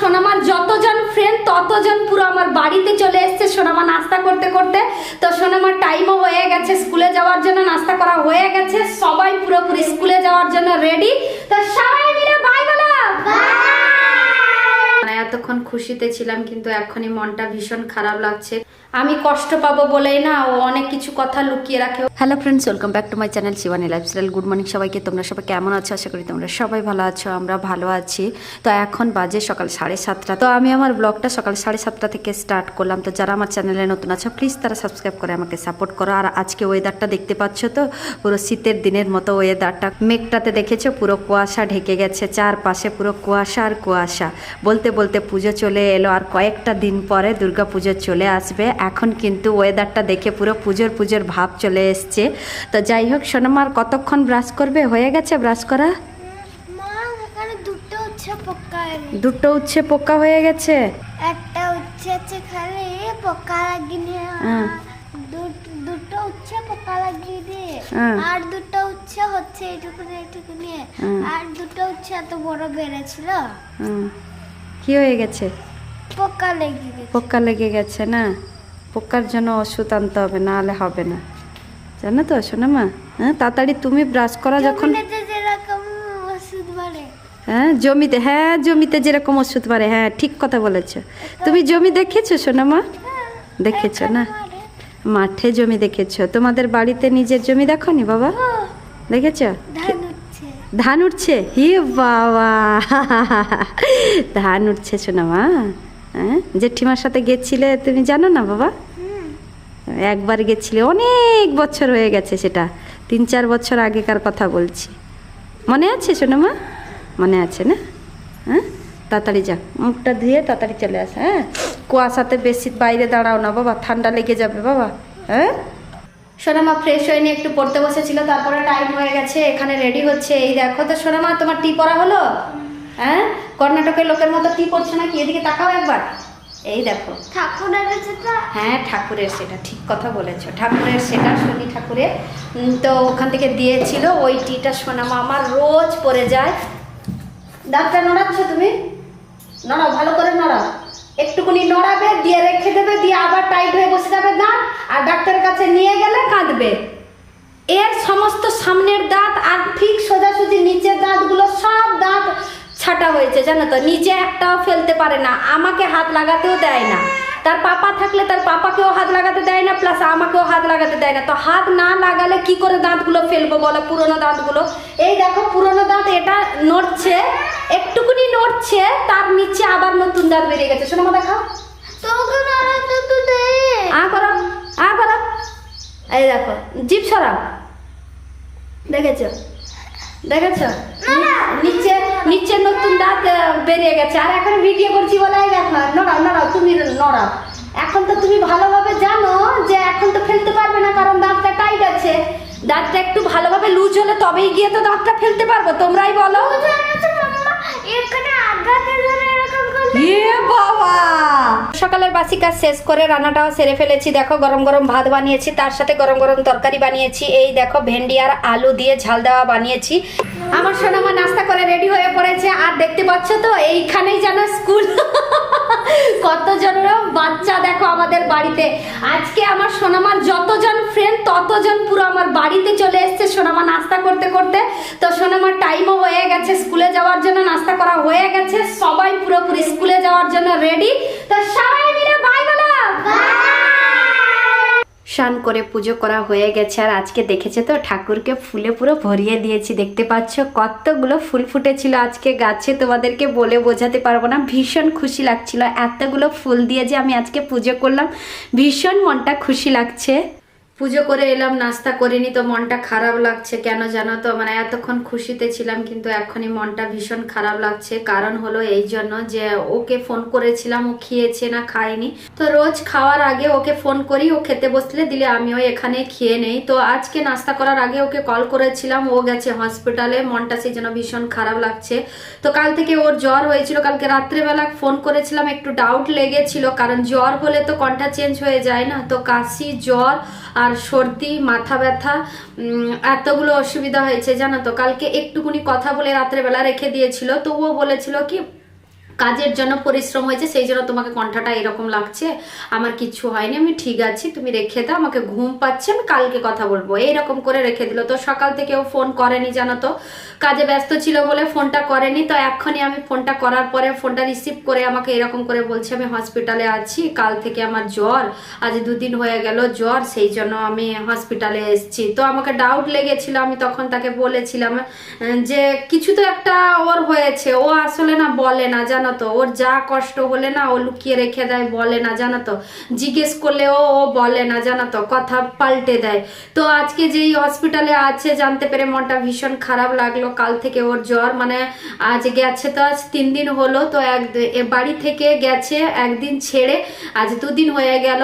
সোনামার যতজন ফ্রেন্ড ততজন পুরো আমার বাড়িতে চলে এসছে সোনামা নাস্তা করতে করতে। তো সোনামার টাইমও হয়ে গেছে স্কুলে যাওয়ার জন্য নাস্তা করা হয়ে গেছে। সবাই পুরোপুরি স্কুলে যাওয়ার জন্য রেডি তো সবাই মিলে বাই বলো। মানে এতক্ষণ খুশিতে ছিলাম কিন্তু এখনই মনটা ভীষণ খারাপ লাগছে। আমি কষ্ট পাবো বলেই না, ও অনেক কিছু কথা লুকিয়ে রাখে। Hello friends welcome back to my channel Shivani lifestyle good morning সবাইকে, তোমরা সবাই কেমন আছো? আশা করি তোমরা সবাই ভালো আছো, আমরা ভালো আছি। তো এখন বাজে সকাল সাড়ে সাতটা। তো আমি আমার ব্লগটা সকাল সাড়ে সাতটা থেকে স্টার্ট করলাম। তো যারা আমার চ্যানেলে নতুন আছো প্লিজ তারা সাবস্ক্রাইব করে আমাকে সাপোর্ট করো। আর আজকে ওয়েদারটা দেখতে পাচ্ছ তো, পুরো শীতের দিনের মতো ওয়েদারটা মেঘটাতে দেখেছ, পুরো কুয়াশা ঢেকে গেছে, চারপাশে পুরো কুয়াশা আর কুয়াশা। বলতে বলতে পুজো চলে এলো, আর কয়েকটা দিন পরে দুর্গা পুজো চলে আসবে। এখন কিন্তু ওয়েদারটা দেখে পুরো পুজোর পুজোর ভাব চলে এসছে। তো যাই হোক সোনামার কতক্ষণ ব্রাশ করবে? হয়ে গেছে ব্রাশ করা? দুটো উচ্ছে পোকা হয়ে গেছে? একটা উচ্ছে আছে খালি পোকা হ্যাঁ। দুটো উচ্ছে পোকা লাগিয়ে দিয়ে। আর দুটো উচ্ছে হচ্ছে এইটুকুনি এইটুকুনি। হ্যাঁ। আর দুটো উচ্ছে এত বড় বেড়েছিল। কি হয়ে গেছে? পোকা লেগে গেছে। পোকা লেগে গেছে না? পোকার জন্য ওষুধ আনতে হবে না হলে হবে না। জানো তো সোনামা হ্যাঁ তাড়াতাড়ি তুমি ব্রাশ করা যখন হ্যাঁ জমিতে হ্যাঁ জমিতে যেরকম ওষুধ মারে হ্যাঁ ঠিক কথা বলেছ। তুমি জমি দেখেছ সোনামা দেখেছ না? মাঠে জমি দেখেছ। তোমাদের বাড়িতে নিজের জমি দেখো দেখনি বাবা? দেখেছ? ধান উঠছে। ধান উঠছে? হি বাবা! ধান উঠছে সোনামা হ্যাঁ? জেঠিমার সাথে গেছিলে, তুমি জানো না বাবা? একবার গেছিলে, অনেক বছর হয়ে গেছে সেটা। তিন, চার বছর আগেকার কথা বলছি। মনে আছে সোনামা? মনে আছে না? হ্যাঁ? তাড়াতাড়ি যা, মুখটা ধুয়ে তাড়াতাড়ি চলে আস হ্যাঁ? কুয়াশাতে বেশি বাইরে দাঁড়াও না বাবা, ঠান্ডা লেগে যাবে বাবা হ্যাঁ? সোনামা ফ্রেশ হয়ে নিয়ে একটু পড়তে বসেছিল, তারপরে টাইম হয়ে গেছে, এখানে রেডি হচ্ছে। এই দেখো তো সোনামা, তোমার টি পড়া হলো? হ্যাঁ? কর্ণাটকের লোকের মতো টি পড়ছে নাকি? এদিকে তাকাও একবার। এই দেখো। ঠাকুর এনেছে তো হ্যাঁ ঠাকুরের সেটা ঠিক কথা বলেছ। ঠাকুরের সেটা শনি ঠাকুরের। তো ওখান থেকে দিয়েছিল ওই টিটা সোনামা আমার রোজ পরে যায়। দাঁতটা নড়াচ্ছ তুমি? নড়াও ভালো করে নড়াও। একটুকুনি নড়াবে দিয়ে রেখে দেবে দিয়ে আবার টাইট হয়ে বসে যাবে দাঁত আর ডাক্তারের কাছে নিয়ে গেলে কাঁদবে। এর সমস্ত সামনের দাঁত আর ঠিক সোজাসুজি নিচের দাঁতগুলো সব দাঁত ছাটা হয়েছে জানো তো? নিজে একটাও ফেলতে পারে না আমাকে হাত লাগাতেও দেয় না। তার পাপা থাকলে তার পাপাকেও হাত লাগাতে দেয় না প্লাস আমাকেও হাত লাগাতে দেয় না। তো হাত না লাগালে কি করে দাঁতগুলো ফেলব বলো পুরোনো দাঁতগুলো? এই দেখো পুরোনো দাঁত এটা নড়ছে একটুকুনি নড়ছে তার নিচে আবার নতুন দাঁত বেরিয়ে গেছে। শোনো দেখাও। আ করো আ করো। এই দেখো জিপ সরাও। দেখেছ? দেখেছ? নিচে নিচে নতুন দাঁত বেরিয়ে গেছে। আর এখন ভিডিও করছি বলে দেখো, নড়াও নড়াও, তুমি নড়াও। এখন তো তুমি ভালোভাবে জানো যে এখন তো ফেলতে পারবে না, কারণ দাঁতটা টাইট আছে। দাঁতটা একটু ভালোভাবে লুজ হলে তবেই গিয়ে তো দাঁতটা ফেলতে পারব, তোমরাই বলো। বাবা! সকালের বাসি কাজ শেষ করে রান্নাটাও সেরে ফেলেছি। দেখো, গরম গরম ভাত বানিয়েছি, তার সাথে গরম গরম তরকারি বানিয়েছি। এই দেখো, ভেন্ডি আর আলু দিয়ে ঝাল দেওয়া বানিয়েছি। আমার সোনামা নাস্তা করে রেডি হয়ে পড়েছে। আর দেখতে পাচ্ছ তো, এইখানেই যেন স্কুল। কতজন বাচ্চা দেখো আমাদের বাড়িতে। আজকে আমার সোনামার যতজন ফ্রেন্ড ততজন পুরো আমার বাড়িতে চলে এসেছে সোনামা নাস্তা করতে করতে। তো সোনামার টাইমও হয়ে গেছে স্কুলে যাওয়ার জন্য নাস্তা করা হয়ে গেছে। সবাই পুরোপুরি স্কুলে যাওয়ার জন্য রেডি তো সবাই মিলে বাই বলো। স্নান করে পুজো করা হয়ে গেছে। আর আজকে দেখেছে তো, ঠাকুরকে ফুলে পুরো ভরিয়ে দিয়েছি। দেখতে পাচ্ছ, কতগুলো ফুল ফুটেছিল আজকে গাছে। তোমাদেরকে বলে বোঝাতে পারব না। ভীষণ খুশি লাগছিল। এতগুলো ফুল দিয়ে যে আমি আজকে পুজো করলাম। ভীষণ মনটা খুশি লাগছে। পুজো করে এলাম, নাস্তা করিনি তো মনটা খারাপ লাগছে কেন জানো তো? মানে এতক্ষণ খুশিতে ছিলাম কিন্তু এখনই মনটা ভীষণ খারাপ লাগছে। কারণ হলো এই জন্য যে ওকে ফোন করেছিলাম, ও খেয়েছে না খায়নি। তো রোজ খাওয়ার আগে ওকে ফোন করি, ও খেতে বসলে দিলে আমিও এখানে খেয়ে নেই। তো আজকে নাস্তা করার আগে ওকে কল করেছিলাম, ও গেছে হসপিটালে। মনটা সেই জন্য ভীষণ খারাপ লাগছে। তো কাল থেকে ওর জ্বর হয়েছিল, কালকে রাত্রেবেলা ফোন করেছিলাম, একটু ডাউট লেগেছিল। কারণ জ্বর হলে তো কণ্ঠা চেঞ্জ হয়ে যায় না। তো কাশি, জ্বর আর সর্দি, মাথা ব্যথা এতগুলো অসুবিধা হয়েছে, জানো তো? কালকে একটুকুনি কথা বলে রাত্রেবেলা রেখে দিয়েছিল, তবুও বলেছিল কি কাজের জন্য পরিশ্রম হয়েছে, সেই জন্য তোমাকে কণ্ঠাটা এরকম লাগছে। আমার কিচ্ছু হয়নি, আমি ঠিক আছি, তুমি রেখে দাও, আমাকে ঘুম পাচ্ছে, আমি কালকে কথা বলব। এইরকম করে রেখে দিল তো, সকাল থেকে ও ফোন করেনি, জানো তো। কাজে ব্যস্ত ছিল বলে ফোনটা করেনি, তো এক্ষুনি আমি ফোনটা করার পরে ফোনটা রিসিভ করে আমাকে এরকম করে বলছে, আমি হসপিটালে আছি, কাল থেকে আমার জ্বর, আজ দুদিন হয়ে গেল জ্বর, সেই জন্য আমি হসপিটালে এসেছি। তো আমাকে ডাউট লেগেছিল, আমি তখন তাকে বলেছিলাম, যে কিছু তো একটা ওর হয়েছে, ও আসলে না বলে না, জানো তো ওর যা কষ্ট হলে না ও লুকিয়ে রেখে দেয়, বলে না জানো তো জিজ্ঞেস করলেও ও বলে না জানো তো কথা পাল্টে দেয়। তো আজকে যেই হসপিটালে আছে, জানতে পেরে মনটা ভীষণ খারাপ লাগল। কাল থেকে ওর জ্বর মানে আজ গেছে তো আজ তিন দিন হলো, তো এক বাড়ি থেকে গেছে, একদিন ছেড়ে আজ দুদিন হয়ে গেল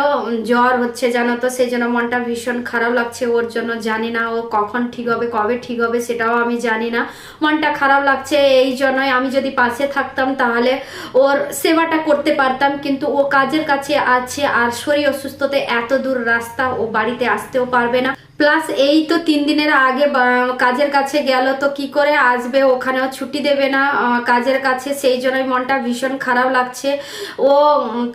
জ্বর হচ্ছে জানো তো সেই জন্য মনটা ভীষণ খারাপ লাগছে, ওর জন্য জানি না ও কখন ঠিক হবে, কবে ঠিক হবে, সেটাও আমি জানি না। মনটা খারাপ লাগছে, এই জন্যই আমি যদি পাশে থাকতাম, তাহলে ওর সেবাটা করতে পারতাম, কিন্তু ও কাজের কাছে আছে আর শরীর অসুস্থতে এত দূর রাস্তা ও বাড়িতে আসতেও পারবে না। প্লাস এই তো তিন দিনের আগে কাজের কাছে গেল তো কি করে আসবে? ওখানেও ছুটি দেবে না কাজের কাছে। সেই জন্যই মনটা ভীষণ খারাপ লাগছে। ও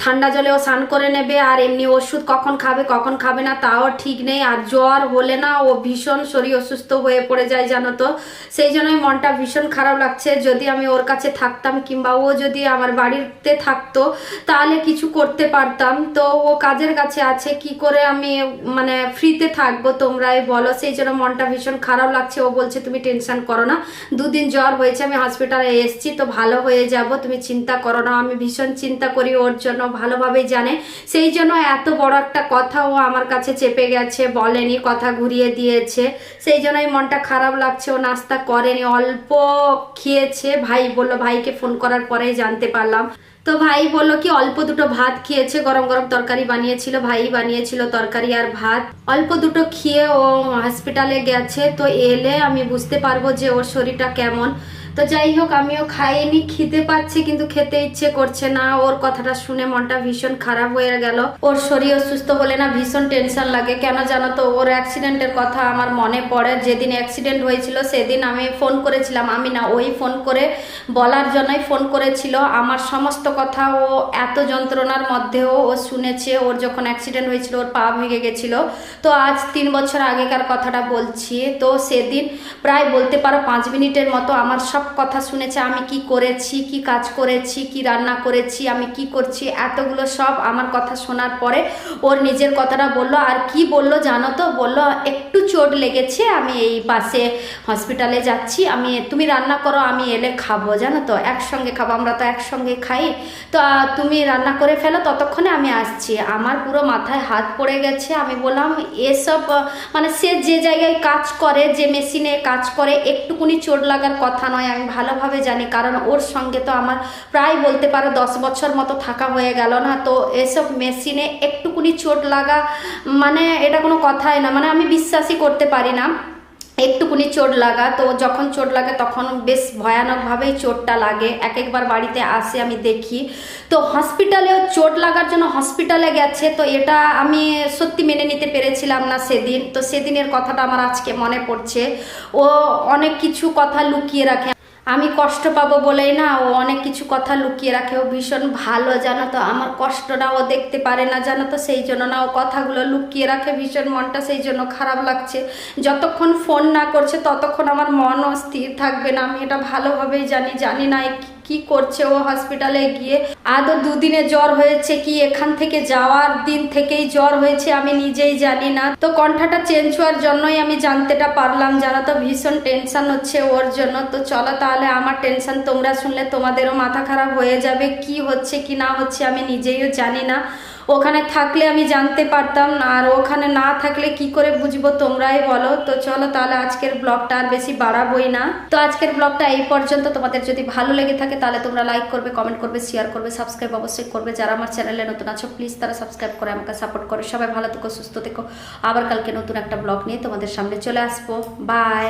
ঠান্ডা জলে ও স্নান করে নেবে, আর এমনি ওষুধ কখন খাবে কখন খাবে না, তাও ঠিক নেই। আর জ্বর হলে না, ও ভীষণ শরীর অসুস্থ হয়ে পড়ে যায়, জানো তো। সেই জন্যই মনটা ভীষণ খারাপ লাগছে। যদি আমি ওর কাছে থাকতাম, কিংবা ও যদি আমার বাড়িতে থাকতো, তাহলে কিছু করতে পারতাম। তো ও কাজের কাছে আছে, কি করে আমি মানে ফ্রিতে থাকব? তোমরাই বলো। সেই জন্য মনটা ভীষণ খারাপ লাগছে। ও বলছে, তুমি টেনশন করো না। দুদিন জ্বর হয়েছে, আমি হসপিটালে এসেছি, তো ভালো হয়ে যাব। তুমি চিন্তা করো না। আমি ভীষণ চিন্তা করি, ওর জন্য ভালোভাবেই জানে। সেই জন্য এত বড় একটা কথা ও আমার কাছে চেপে গেছে, বলেনি, কথা ঘুরিয়ে দিয়েছে। সেই জন্যই মনটা খারাপ লাগছে। ও নাস্তা করেনি, অল্প খেয়েছে। ভাই বলল, ভাইকে ফোন করার পরেই জানতে পারলাম। তো ভাই বলল কি, অল্প দুটো ভাত খেয়েছে, গরম গরম তরকারি বানিয়েছিল, ভাই বানিয়েছিল তরকারি আর ভাত। অল্প দুটো খেয়ে ও হসপিটালে গেছে, তো এলে আমি বুঝতে পারব যে ওর শরীরটা কেমন। তো যাই হোক, আমিও খাইনি খেতে পাচ্ছি, কিন্তু খেতে ইচ্ছে করছে না। ওর কথাটা শুনে মনটা ভীষণ খারাপ হয়ে গেল। ওর শরীর অসুস্থ হলে না ভীষণ টেনশন লাগে। কেন জানো তো, ওর অ্যাক্সিডেন্টের কথা আমার মনে পড়ে। যেদিন অ্যাক্সিডেন্ট হয়েছিল, সেদিন আমি ফোন করেছিলাম। আমি না ওই ফোন করে বলার জন্যই ফোন করেছিল। আমার সমস্ত কথা ও এত যন্ত্রণার মধ্যেও ও শুনেছে। ওর যখন অ্যাক্সিডেন্ট হয়েছিল, ওর পা ভেঙে গেছিল। তো আজ তিন বছর আগেকার কথাটা বলছি। তো সেদিন প্রায় বলতে পারো পাঁচ মিনিটের মতো আমার সব কথা শুনেছে, আমি কি করেছি, কি কাজ করেছি, কি রান্না করেছি, আমি কি করছি, এতগুলো সব আমার কথা শোনার পরে ওর নিজের কথাটা বলল। আর কি বলল জানো তো? বলল, একটু চোট লেগেছে, আমি এই পাশে হসপিটালে যাচ্ছি, আমি, তুমি রান্না করো, আমি এলে খাব, জানো তো? একসঙ্গে খাব, আমরা তো একসঙ্গে খাই। তো তুমি রান্না করে ফেলো, ততক্ষণে আমি আসছি। আমার পুরো মাথায় হাত পড়ে গেছে, আমি বললাম, এসব মানে সে যে জায়গায় কাজ করে, যে মেশিনে কাজ করে, একটুকুনি চোট লাগার কথা নয় আমি ভালোভাবে জানি, কারণ ওর সঙ্গে তো আমার প্রায় বলতে পারো দশ বছর মতো থাকা হয়ে গেল না, তো এসব মেশিনে একটুকুনি চোট লাগা মানে এটা কোনো কথাই না মানে আমি বিশ্বাসই করতে পারি না। একটুকুনি চোট লাগা, তো যখন চোট লাগে তখন বেশ ভয়ানকভাবেই চোটটা লাগে। এক একবার বাড়িতে আসে, আমি দেখি। তো হসপিটালেও চোট লাগার জন্য হসপিটালে গেছে, তো এটা আমি সত্যি মেনে নিতে পেরেছিলাম না সেদিন। তো সেদিনের কথাটা আমার আজকে মনে পড়ছে। ও অনেক কিছু কথা লুকিয়ে রাখে। আমি কষ্ট পাবো বলেই না, ও অনেক কিছু কথা লুকিয়ে রাখে, ও ভীষণ ভালো জানো তো, আমার কষ্টটা ও দেখতে পারে না জানো তো, সেই জন্য না ও কথাগুলো লুকিয়ে রাখে ভীষণ মনটা, সেই জন্য খারাপ লাগছে। যতক্ষণ ফোন না করছে, ততক্ষণ আমার মনও স্থির থাকবে না, আমি এটা ভালোভাবেই জানি জানি না কি করছে ও হসপিটালে গিয়ে? আদৌ দুদিনে জ্বর হয়েছে কি? এখান থেকে যাওয়ার দিন থেকেই জ্বর হয়েছে, আমি নিজেই জানি না। তো কণ্ঠাটা চেঞ্জ হওয়ার জন্যই আমি জানতেটা পারলাম জানা তো ভীষণ টেনশন হচ্ছে ওর জন্য। তো চলো তাহলে আমার টেনশন তোমরা শুনলে, তোমাদেরও মাথা খারাপ হয়ে যাবে, কি হচ্ছে কি না হচ্ছে আমি নিজেইও জানি না। ওখানে থাকলে আমি জানতে পারতাম আর ওখানে না থাকলে কি করে বুঝব তোমরাই বলো। তো চলো তাহলে আজকের ব্লগটা আর বেশি বাড়াবোই না। তো আজকের ব্লগটা এই পর্যন্ত। তোমাদের যদি ভালো লেগে থাকে তাহলে তোমরা লাইক করবে কমেন্ট করবে শেয়ার করবে সাবস্ক্রাইব অবশ্যই করবে। যারা আমার চ্যানেলে নতুন আছো প্লিজ তারা সাবস্ক্রাইব করে আমাকে সাপোর্ট করো। সবাই ভালো থেকো, সুস্থ থেকো। আবার কালকে নতুন একটা ব্লগ নিয়ে তোমাদের সামনে চলে আসব। বাই